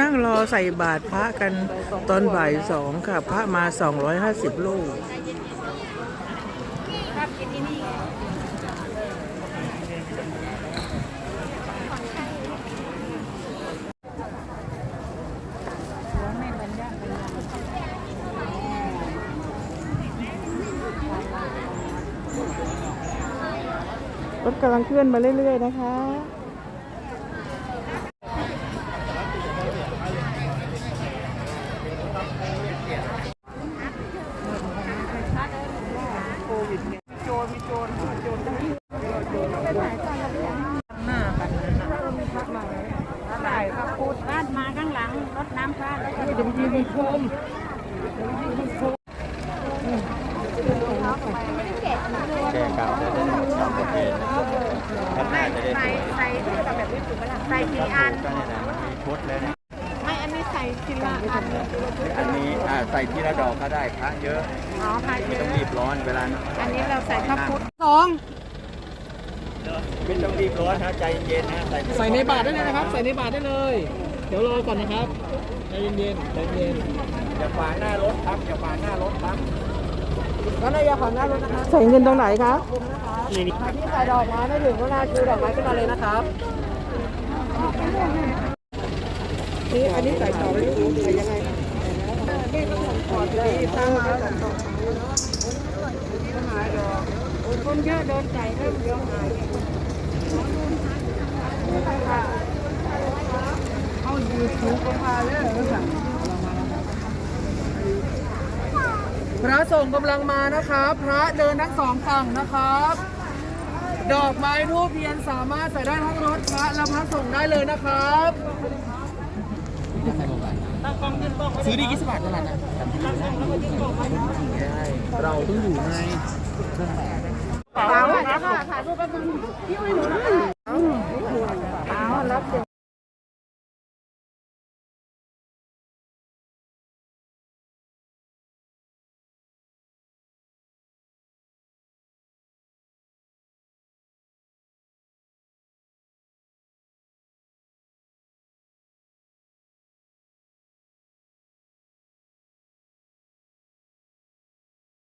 นั่งรอใส่บาตรพระกันตอนบ่ายสองค่ะ พระมา 250 ลูกรถกำลังเคลื่อนมาเรื่อย ๆ นะคะ ถ่ายพระพุทธราดมาข้างหลังรถน้ำพระ แก็เก่าได้ได้สองประเภทพัฒนาจะได้ใส่ใส่ที่แบบแบบนี้ถูกไหมล่ะใส่กี่อันก็เนี่ยนะมีชุดแล้วเนี่ยไม่อันนี้ใส่ทีละอันอันนี้อ่าใส่ทีละดอกก็ได้พระเยอะอ๋อค่ะไม่ต้องรีบร้อนเวลาอันนี้เราใส่พระพุทธสองไม่ต้องรีบร้อนนะใจเย็นนะใส่ในบาทได้เลยนะครับ ใส่ในบาทได้เลย เดี๋ยวรอก่อนนะครับใจเย็นๆใจเย็นอย่าฝางหน้ารถครับอย่าฝางหน้ารถครับแล้วนายขอหน้ารถนะครับใส่เงินตรงไหนคะที่ใส่ดอกไม้ไม่ถึงเวลาชูดอกไม้ขึ้นมาเลยนะครับนี่อันนี้ใส่ต่อไปที่อื่นใส่ยังไงนี่ก็ผมขอที่สร้างมาแล้วต่อหายดอกคนเยอะโดนใส่เริ่มเยอะหาย เข้ายูทูบก็มาเลย พระสงฆ์กำลังมานะครับ พระเดินทั้งสองฝั่งนะครับ ดอกไม้ทูบเทียนสามารถใส่ได้ทั้งรถพระและพระสงฆ์ได้เลยนะครับซื้อดีกี่สิบบาทตลาดนะเราต้องอยู่ในเปล่าแล้วก็ถ่ายรูปแป๊บนึง